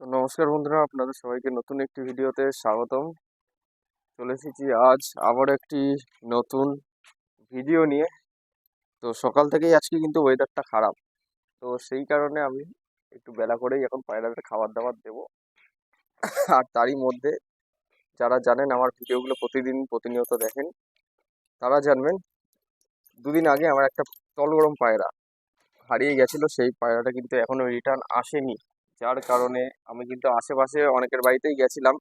তো নমস্কার বন্ধুরা, আপনাদের সবাইকে নতুন একটি ভিডিওতে স্বাগতম। চলে এসেছি আজ আবার একটি নতুন ভিডিও নিয়ে। তো সকাল থেকেই আজকে কিন্তু ওয়েদারটা খারাপ। তো সেই কারণে আমি একটু বেলা করেই এখন পায়রাদের খাবার দাবার দেবো। আর তারই মধ্যে যারা জানেন আমার ভিডিওগুলো প্রতিদিন প্রতিনিয়ত দেখেন, তারা জানবেন দুদিন আগে আমার একটা তলগরম পায়রা হারিয়ে গেছিল, সেই পায়রাটা কিন্তু এখনও রিটার্ন আসেনি। যার কারণে আমি কিন্তু আশেপাশে অনেকের বাড়িতেই গেছিলাম।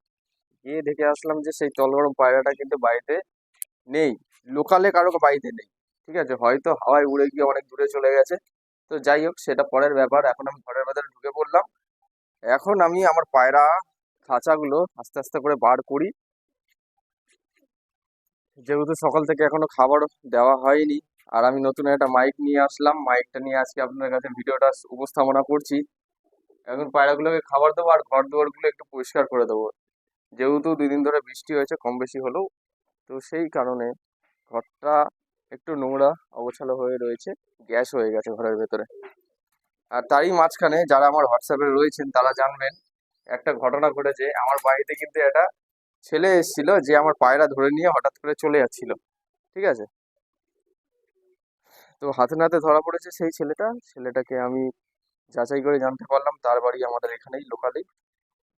গিয়ে দেখে আসলাম যে সেই তলগরম পায়রাটা কিন্তু বাড়িতে নেই। লোকালে কারও বাড়িতে নেই। ঠিক আছে? হয়তো হাওয়ায় উড়ে গিয়ে অনেক দূরে চলে গেছে। তো যাই হোক, সেটা পরের ব্যাপার। এখন আমি ঘরের ভেতরে ঢুকে পড়লাম। এখন আমি আমার পায়রা খাঁচাগুলো আস্তে আস্তে করে বার করি। যেহেতু সকাল থেকে এখনও খাবার দেওয়া হয়নি, আর আমি নতুন একটা মাইক নিয়ে আসলাম। মাইকটা নিয়ে আজকে আপনাদের কাছে ভিডিওটা উপস্থাপনা করছি। এখন পায়রাগুলোকে খাবার দেবো আর ঘর দুয়ারগুলো একটু পরিষ্কার করে দেবো। যেহেতু দুই দিন ধরে বৃষ্টি হয়েছে, কম বেশি হলেও। তো সেই কারণে ঘরটা একটু নোংরা অবছালো হয়ে রয়েছে, গ্যাস হয়ে গেছে ঘরের ভেতরে। আর তারই মাঝখানে যারা আমার হোয়াটসঅ্যাপে রয়েছেন তারা জানবেন, একটা ঘটনা ঘটেছে। আমার বাড়িতে কিন্তু একটা ছেলে এসেছিল যে আমার পায়রা ধরে নিয়ে হঠাৎ করে চলে যাচ্ছিল। ঠিক আছে? তো হাতে নাতে ধরা পড়েছে সেই ছেলেটা। ছেলেটাকে আমি যাচাই করে জানতে পারলাম তার বাড়ি আমাদের এখানেই লোকালেই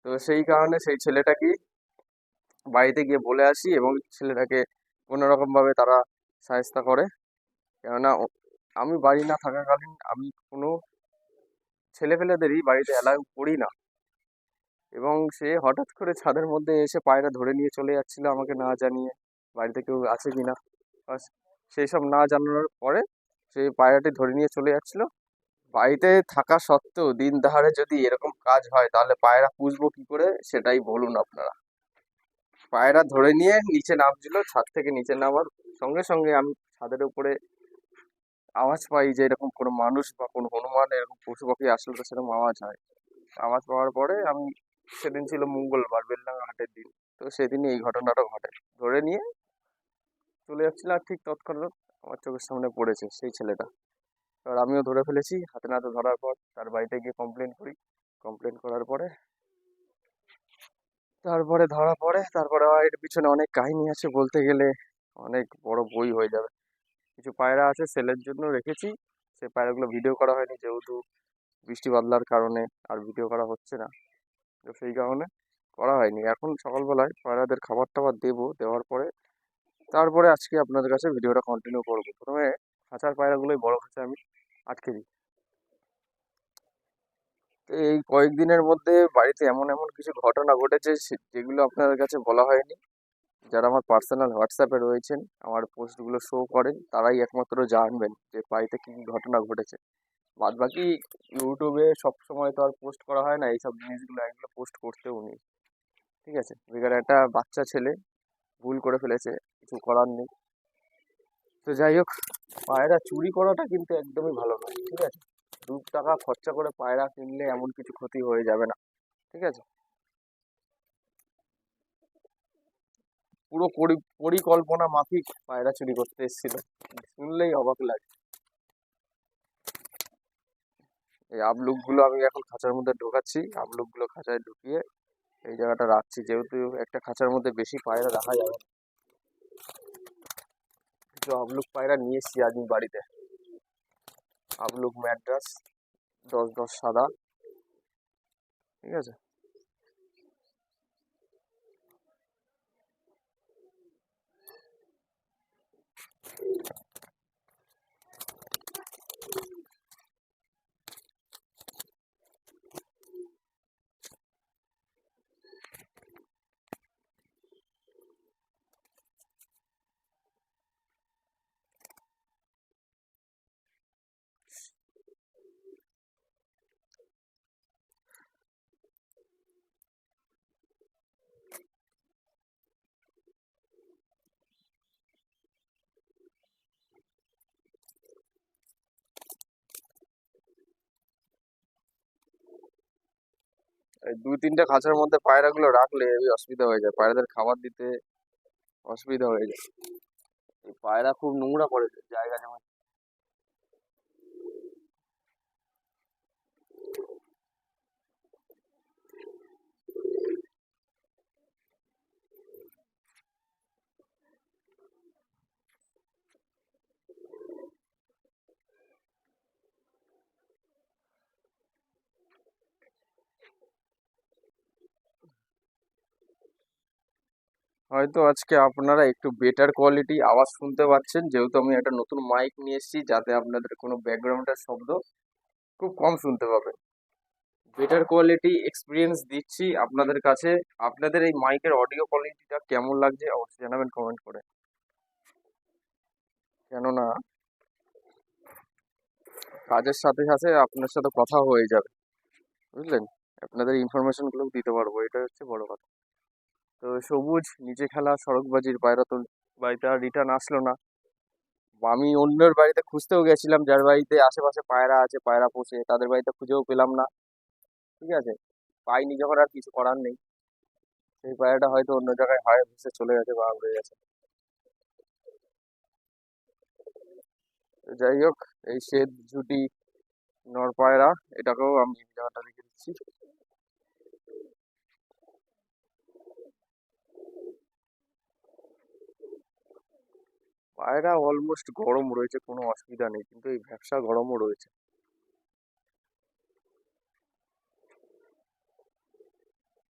তো সেই কারণে সেই ছেলেটাকে বাড়িতে গিয়ে বলে আসি এবং ছেলেটাকে কোনো রকমভাবে তারা সাহেস্তা করে। কেননা আমি বাড়ি না থাকাকালীন আমি কোনো ছেলেপেলেদেরই বাড়িতে অ্যালাউ করি না। এবং সে হঠাৎ করে ছাদের মধ্যে এসে পায়রা ধরে নিয়ে চলে যাচ্ছিল আমাকে না জানিয়ে, বাড়িতে কেউ আছে কিনা। বাস সেই সব না জানানোর পরে সে পায়রাটি ধরে নিয়ে চলে যাচ্ছিল। বাড়িতে থাকা সত্ত্বেও দিন দাহারে যদি এরকম কাজ হয়, তাহলে পায়রা পুষবো কি করে? সেটাই বলুন আপনারা। পায়রা ধরে নিয়ে নিচে নামছিল, ছাদ থেকে নিচে নামার সঙ্গে সঙ্গে আমি ছাদের উপরে আওয়াজ পাই যে এরকম কোনো মানুষ বা কোনো হনুমান, এরকম পশু পাখি আসলে তো সেরকম আওয়াজ হয়। আওয়াজ পাওয়ার পরে আমি, সেদিন ছিল মঙ্গলবার, বেলডাঙ্গা হাটের দিন। তো সেদিনই এই ঘটনাটা ঘটে। ধরে নিয়ে চলে যাচ্ছিল আর ঠিক তৎক্ষণাৎ আমার চোখের সামনে পড়েছে সেই ছেলেটা। এবার আমিও ধরে ফেলেছি, হাতে নাতে ধরার পর তার বাড়িতে গিয়ে কমপ্লেন করি। কমপ্লেন করার পরে, তারপরে ধরা পড়ে তারপরে এর পিছনে অনেক কাহিনী আছে বলতে গেলে, অনেক বড় বই হয়ে যাবে। কিছু পায়রা আছে, সেলের জন্য রেখেছি। সে পায়রাগুলো ভিডিও করা হয়নি যেহেতু বৃষ্টি বাদলার কারণে আর ভিডিও করা হচ্ছে না। তো সেই কারণে করা হয়নি। এখন সকালবেলায় পায়রাদের খাবার টাবার দেবো, দেওয়ার পরে, তারপরে আজকে আপনাদের কাছে ভিডিওটা কন্টিনিউ করব। প্রথমে খাঁচার পায়রাগুলোই বড় খাঁচা আমি আটকে দিই। তো এই কয়েকদিনের মধ্যে বাড়িতে এমন এমন কিছু ঘটনা ঘটেছে যেগুলো আপনাদের কাছে বলা হয়নি। যারা আমার পার্সোনাল হোয়াটসঅ্যাপে রয়েছেন, আমার পোস্টগুলো শো করেন, তারাই একমাত্র জানবেন যে বাড়িতে কী কী ঘটনা ঘটেছে। বাদ বাকি ইউটিউবে সব সময় তো আর পোস্ট করা হয় না, এইসব জিনিসগুলো এগুলো পোস্ট করতেও নেই। ঠিক আছে? বেকার একটা বাচ্চা ছেলে ভুল করে ফেলেছে, কিছু করার নেই। তো যাই হোক, পায়রা চুরি করাটা কিন্তু একদমই ভালো নয়, ঠিক আছে? দু টাকা খরচা করে পায়রা কিনলে এমন কিছু ক্ষতি হয়ে যাবে না, ঠিক আছে? পুরো পরিকল্পনা মাফিক পায়রা চুরি করতে এসেছিল, শুনলেই অবাক লাগে। এই আপলুকগুলো আমি এখন খাঁচার মধ্যে ঢোকাচ্ছি আপলুকগুলো খাঁচায় ঢুকিয়ে এই জায়গাটা রাখছি, যেহেতু একটা খাঁচার মধ্যে বেশি পায়রা রাখা যাবে না। কিছু আপলুক পায়রা নিয়ে এসেছি আজ আমি বাড়িতে আপলুক ম্যাড্রাস দশ দশ সাদা ঠিক আছে দুই তিনটা খাঁচার মধ্যে পায়রাগুলো রাখলে অসুবিধা হয়ে যায়। পায়রাদের খাবার দিতে অসুবিধা হয়ে যায়। এই পায়রা খুব নোংরা করে জায়গা জমা হয়তো আজকে আপনারা একটু বেটার কোয়ালিটি আওয়াজ শুনতে পাচ্ছেন। যেহেতু আমি একটা নতুন মাইক নিয়ে এসেছি, যাতে আপনাদের কোনো ব্যাকগ্রাউন্ডের শব্দ খুব কম শুনতে পাবেন বেটার কোয়ালিটি এক্সপিরিয়েন্স দিচ্ছি আপনাদের কাছে। আপনাদের এই মাইকের অডিও কোয়ালিটিটা কেমন লাগছে অবশ্যই জানাবেন কমেন্ট করে। কেননা কাজের সাথে সাথে আপনার সাথে কথা হয়ে যাবে। বুঝলেন? আপনাদের ইনফরমেশনগুলো দিতে পারব এটা হচ্ছে বড় কথা। তো সবুজ, নিচে খেলা, সড়কবাজির পায়রা তো বাড়িতে আর রিটার্ন আসলো না। আমি অন্যের বাড়িতে খুঁজতেও গেছিলাম, যার বাড়িতে আশেপাশে পায়রা আছে, পায়রা পোষে, তাদের বাড়িতে খুঁজেও পেলাম না। ঠিক আছে? পাইনি যখন আর কিছু করার নেই। সেই পায়রাটা হয়তো অন্য জায়গায় হয়, ভেসে চলে গেছে বা উড়ে গেছে। যাই হোক, এই শ্বেত জুটি নর পায়রা, এটাকেও আমি জায়গাটা রেখে দিচ্ছি। পায়রা অলমোস্ট গরম রয়েছে কোনো অসুবিধা নেই কিন্তু এই ভ্যাপসা গরমও রয়েছে।